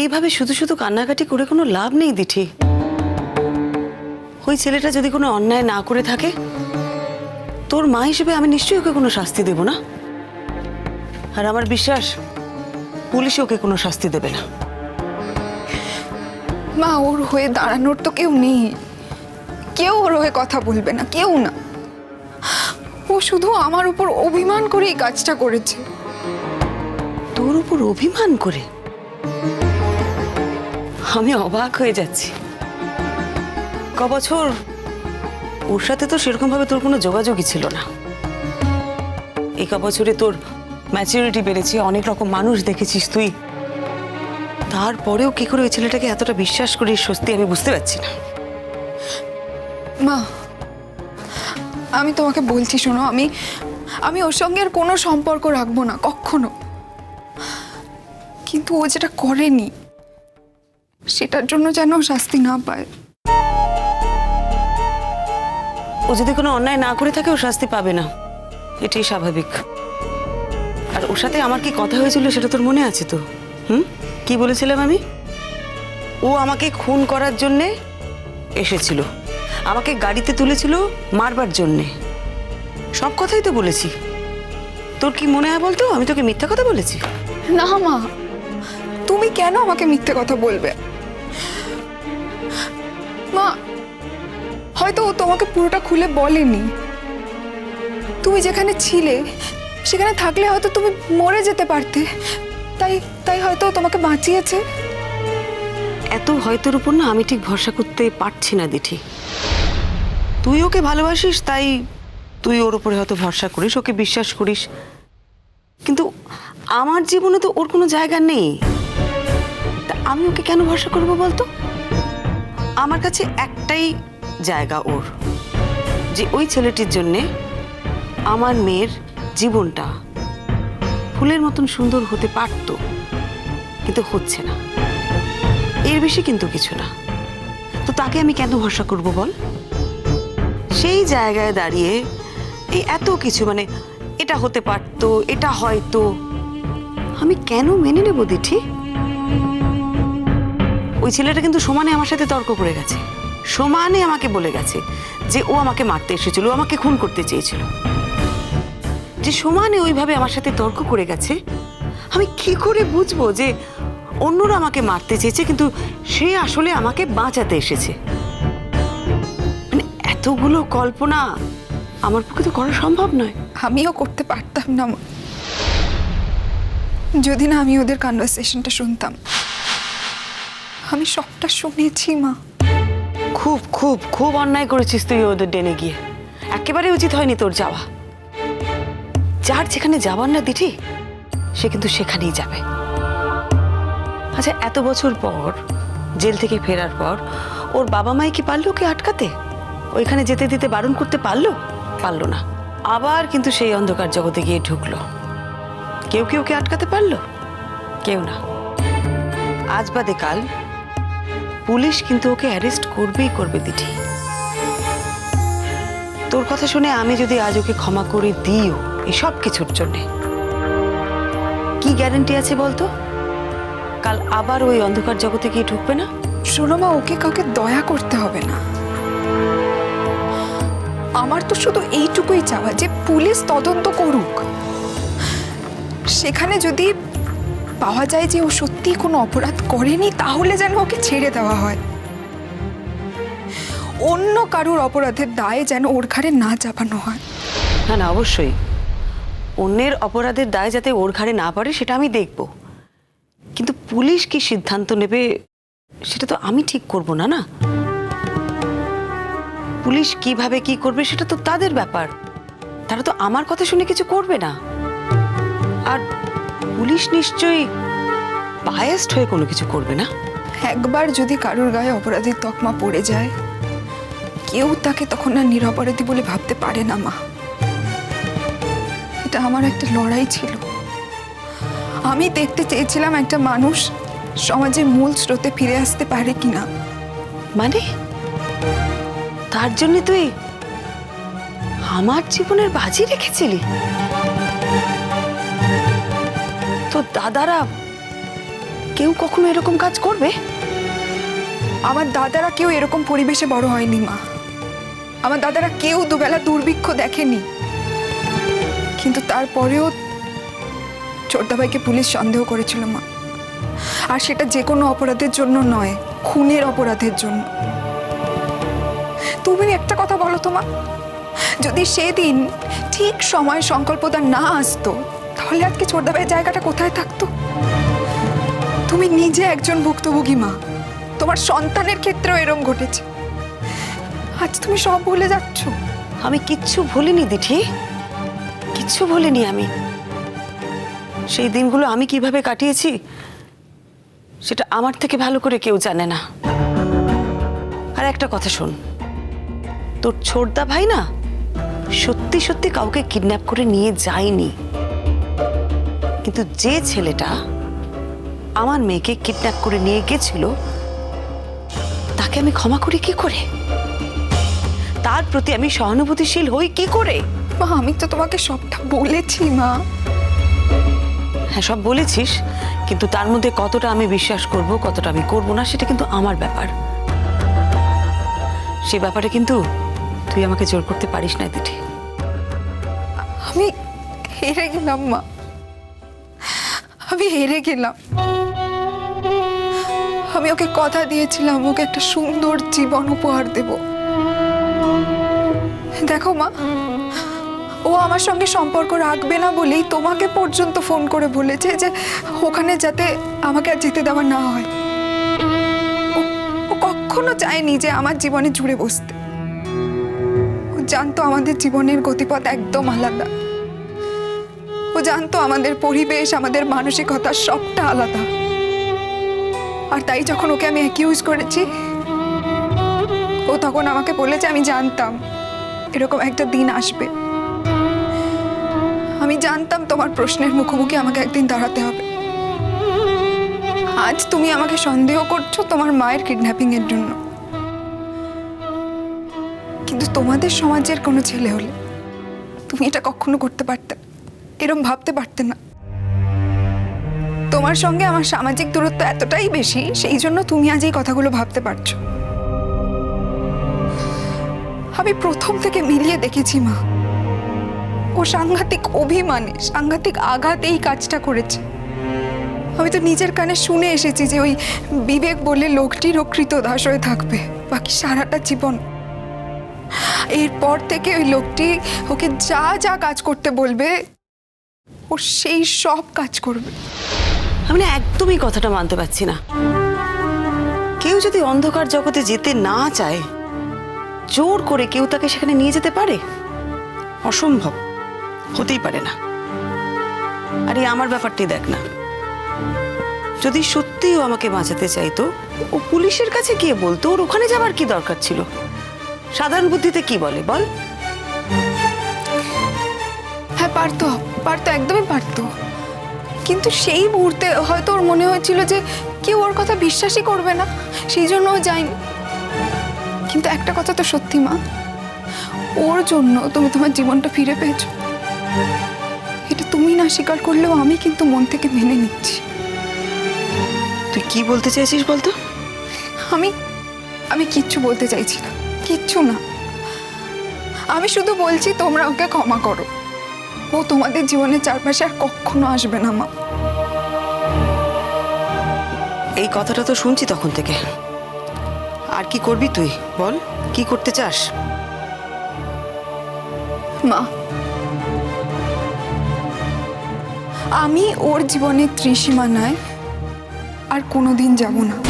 এইভাবে শুধু শুধু কান্নাকাটি করে কোনো লাভ নেই দিঠি। ওই ছেলেটা যদি কোনো অন্যায় না করে থাকে তোর মা হিসেবে আমি নিশ্চয়ই ওকে কোনো শাস্তি দেব না। আর আমার বিশ্বাস পুলিশ ওকে কোনো শাস্তি দেবে না। মা ওর হয়ে দাঁড়ানোর তো কেউ নেই। কেউ ওর হয়ে কথা বলবে না কেউ না। ও শুধু আমার উপর অভিমান করে এই কাজটা করেছে। তোর উপর অভিমান করে? আমি অবাক হয়ে যাচ্ছি। ক বছর ওর সাথে তো সেরকম ভাবে তোর কোনো যোগাযোগই ছিল না। এই ক বছরে তোর ম্যাচুরিটি বেড়েছে, অনেক রকম মানুষ দেখেছিস তুই। তারপরেও কি করে ওই ছেলেটাকে এতটা বিশ্বাস করিস সত্যি আমি বুঝতে পারছি না। মা, আমি তোমাকে বলছি শোনো, আমি আমি ওর সঙ্গে আর কোনো সম্পর্ক রাখব না, কখনো। কিন্তু ও যেটা করেনি সেটার জন্য যেন শাস্তি না পায়। ও যদি কোনো অন্যায় না করে থাকে ও শাস্তি পাবে না। এটাই স্বাভাবিক। আর ওর সাথে আমার কি কথা হয়েছিল সেটা তোর মনে আছে তো? হুম? কি বলেছিলাম আমি? ও আমাকে খুন করার জন্যে এসেছিল। আমাকে গাড়িতে তুলেছিল মারবার জন্যে। সব কথাই তো বলেছি। তোর কি মনে হয় বলতো? আমি তোকে মিথ্যা কথা বলেছি? না মা তুমি কেন আমাকে মিথ্যে কথা বলবে? হয়তো ও তোমাকে পুরোটা খুলে বলেনি। তুমি যেখানে ছিলে, সেখানে থাকলে হয়তো তুমি মরে যেতে পারতে। তাই তাই হয়তো তোমাকে বাঁচিয়েছে। এত হয়তোর উপর না আমি ঠিক ভরসা করতে পারছি না, দিঠি। তুই ওকে ভালোবাসিস, তাই তুই ওর উপরে হয়তো ভরসা করিস, ওকে বিশ্বাস করিস। কিন্তু আমার জীবনে তো ওর কোনো জায়গা নেই। তা আমি ওকে কেন ভরসা করব বলতো? আমার কাছে একটাই জায়গা ওর। যে ওই ছেলেটির জন্যে আমার মেয়ের জীবনটা ফুলের মতন সুন্দর হতে পারতো, কিন্তু হচ্ছে না। এর বেশি কিন্তু কিছু না। তো তাকে আমি কেন ভরসা করব বল? সেই জায়গায় দাঁড়িয়ে এই এত কিছু মানে এটা হতে পারতো, এটা হয়তো, আমি কেন মেনে নেব দিঠি? ওই ছেলেটা কিন্তু সমানে আমার সাথে তর্ক করে গেছে। সমানে আমাকে বলে গেছে যে ও আমাকে মারতে এসেছিল, ও আমাকে খুন করতে চেয়েছিল। যে সমানে ওইভাবে আমার সাথে তর্ক করে গেছে, আমি কি করে বুঝব যে অন্যরা আমাকে মারতে চেয়েছে, কিন্তু সে আসলে আমাকে বাঁচাতে এসেছে? মানে এতগুলো কল্পনা আমার পক্ষে তো করা সম্ভব নয়। আমিও করতে পারতাম না যদি না আমি ওদের কনভারসেশনটা শুনতাম। আমি সবটা শুনেছি, মা। খুব খুব খুব অন্যায় করেছিস তুই ওদের ডেনে গিয়ে। একেবারে উচিত হয়নি তোর যাওয়া। যার যেখানে যাবার না দিঠি সে কিন্তু সেখানেই যাবে। আচ্ছা এত বছর পর, জেল থেকে ফেরার পর, ওর বাবা মাই কি পারল ওকে আটকাতে? ওইখানে যেতে দিতে বারণ করতে পারল? পারল না। আবার কিন্তু সেই অন্ধকার জগতে গিয়ে ঢুকলো। কেউ কেউ কে আটকাতে পারল? কেউ না। আজ বাদে কাল পুলিশ কিন্তু ওকে অ্যারেস্ট করবেই করবে দিঠি তোর কথা শুনে আমি যদি আজ ওকে ক্ষমা করে দিও এই সব কিছুর জন্যে। কি গ্যারেন্টি আছে বলতো? কাল আবার ওই অন্ধকার জগতে গিয়ে ঢুকবে না? শোনো মা, ওকে কাউকে দয়া করতে হবে না। আমার তো শুধু এইটুকুই চাওয়া যে পুলিশ তদন্ত করুক। সেখানে যদি পাওয়া যায় যে ও সত্যি কোনো অপরাধ করেনি, তাহলে যেন ওকে ছেড়ে দেওয়া হয়। অন্য কারুর অপরাধের দায়ে যেন ওর ঘাড়ে না চাপানো হয়। না না, অবশ্যই। অন্যের অপরাধের দায় যাতে ওর ঘাড়ে না পড়ে, সেটা আমি দেখব। কিন্তু পুলিশ কি সিদ্ধান্ত নেবে, সেটা তো আমি ঠিক করব না না? পুলিশ কীভাবে কি করবে, সেটা তো তাদের ব্যাপার। তারা তো আমার কথা শুনে কিছু করবে না। আর পুলিশ নিশ্চয়ই বায়াসড হয়ে কোনো কিছু করবে না? একবার যদি কারোর গায়ে অপরাধীর তকমা পড়ে যায় কেউ তাকে তখন আর নিরপরাধী বলে ভাবতে পারে না মা। এটা আমার একটা লড়াই ছিল। আমি দেখতে চেয়েছিলাম একটা মানুষ সমাজের মূল স্রোতে ফিরে আসতে পারে কিনা। মানে? তার জন্য তুই আমার জীবনের বাজি রেখেছিলি? তোর দাদারা কেউ কখনো এরকম কাজ করবে? আমার দাদারা কেউ এরকম পরিবেশে বড় হয়নি, মা। আমার দাদারা কেউ দুবেলা দুর্ভিক্ষ দেখেনি। কিন্তু তারপরেও ছোটদাভাইকে পুলিশ সন্দেহ করেছিল, মা। আর সেটা যে কোনো অপরাধের জন্য নয়, খুনের অপরাধের জন্য। তুমি একটা কথা বলো তো, মা। যদি সেদিন ঠিক সময় সংকল্পদা না আসতো তাহলে আজকে ছোটদাভাইয়ের জায়গাটা কোথায় থাকতো? তুমি নিজে একজন ভুক্তভোগী মা। তোমার সন্তানের ক্ষেত্রেও এরম ঘটেছে। আজ তুমি সব ভুলে যাচ্ছ। আমি কিচ্ছু ভুলিনি, দিঠি। কিচ্ছু ভুলিনি আমি। সেই দিনগুলো আমি কীভাবে কাটিয়েছি, সেটা আমার থেকে ভালো করে কেউ জানে না। আর একটা কথা শোন। তোর ছোটদা ভাই না সত্যি সত্যি কাউকে কিডন্যাপ করে নিয়ে যায়নি। কিন্তু যে ছেলেটা আমার মেয়েকে কিডন্যাপ করে নিয়ে গেছিল তাকে আমি ক্ষমা করি কি করে? তার প্রতি আমি সহানুভূতিশীল হই কি করে? মা আমি তো তোমাকে সবটা বলেছি মা। হ্যাঁ সব বলেছিস কিন্তু তার মধ্যে কতটা আমি বিশ্বাস করব কতটা আমি করব না সেটা কিন্তু আমার ব্যাপার। সে ব্যাপারে কিন্তু তুই আমাকে জোর করতে পারিস না দিদি। আমি হেরে গেলাম মা। আমি হেরে গেলাম। আমি ওকে কথা দিয়েছিলাম, ওকে একটা সুন্দর জীবন উপহার দেব। দেখো মা, ও আমার সঙ্গে সম্পর্ক রাখবে না বলেই তোমাকে পর্যন্ত ফোন করে বলেছে যে ওখানে যাতে আমাকে আর যেতে দেওয়া না হয়। ও- কখনো চায়নি যে আমার জীবনে জুড়ে বসতে। ও জানতো আমাদের জীবনের গতিপথ একদম আলাদা। ও জানতো আমাদের পরিবেশ, আমাদের মানসিকতা সবটা আলাদা। আর তাই যখন ওকে আমি অ্যাকিউজ করেছি, ও তখন আমাকে বলেছে, আমি জানতাম, এরকম একটা দিন আসবে। আমি জানতাম তোমার প্রশ্নের মুখোমুখি আমাকে একদিন দাঁড়াতে হবে। আজ তুমি আমাকে সন্দেহ করছ তোমার মায়ের কিডন্যাপিং এর জন্য। কিন্তু তোমাদের সমাজের কোনো ছেলে হলে তুমি এটা কখনো করতে পারতে না। এরম ভাবতে পারতে না। তোমার সঙ্গে আমার সামাজিক দূরত্ব এতটাই বেশি, সেই জন্য তুমি আজ এই কথাগুলো ভাবতে পারছ। আমি প্রথম থেকে মিলিয়ে দেখেছি মা। ও সাংঘাতিক অভিমানে, সাংঘাতিক আঘাত এই কাজটা করেছে। আমি তো নিজের কানে শুনে এসেছি যে ওই বিবেক বলে লোকটির কৃত দাস হয়ে থাকবে, বাকি সারাটা জীবন। এরপর থেকে ওই লোকটি ওকে যা যা কাজ করতে বলবে ও সেই সব কাজ করবে। আমি না একদমই কথাটা মানতে পারছি না। কেউ যদি অন্ধকার জগতে যেতে না চায়, জোর করে কেউ তাকে সেখানে নিয়ে যেতে পারে? অসম্ভব। হতেই পারে না। আর আমার ব্যাপারটি দেখ না। যদি সত্যিই ও আমাকে বাঁচাতে চাইতো, ও পুলিশের কাছে গিয়ে বলতো, ওর ওখানে যাবার কি দরকার ছিল? সাধারণ বুদ্ধিতে কি বলে বল? পারতো পারতো একদমই পারতো। কিন্তু সেই মুহূর্তে হয়তো ওর মনে হয়েছিল যে কেউ ওর কথা বিশ্বাসই করবে না সেই জন্য ও যায়নি। কিন্তু একটা কথা তো সত্যি মা। ওর জন্য তুমি তোমার জীবনটা ফিরে পেয়েছ। এটা তুমি না স্বীকার করলেও আমি কিন্তু মন থেকে মেনে নিচ্ছি। তুই কি বলতে চাইছিস বলতো? আমি আমি কিচ্ছু বলতে চাইছি না কিচ্ছু না। আমি শুধু বলছি তোমরা ওকে ক্ষমা করো। ও তোমাদের জীবনের চারপাশে আর কখনো আসবে না মা। এই কথাটা তো শুনছি তখন থেকে। আর কি করবি তুই? বল কি করতে চাস? মা আমি ওর জীবনের ত্রিসীমানায় আর কোনোদিন যাব না।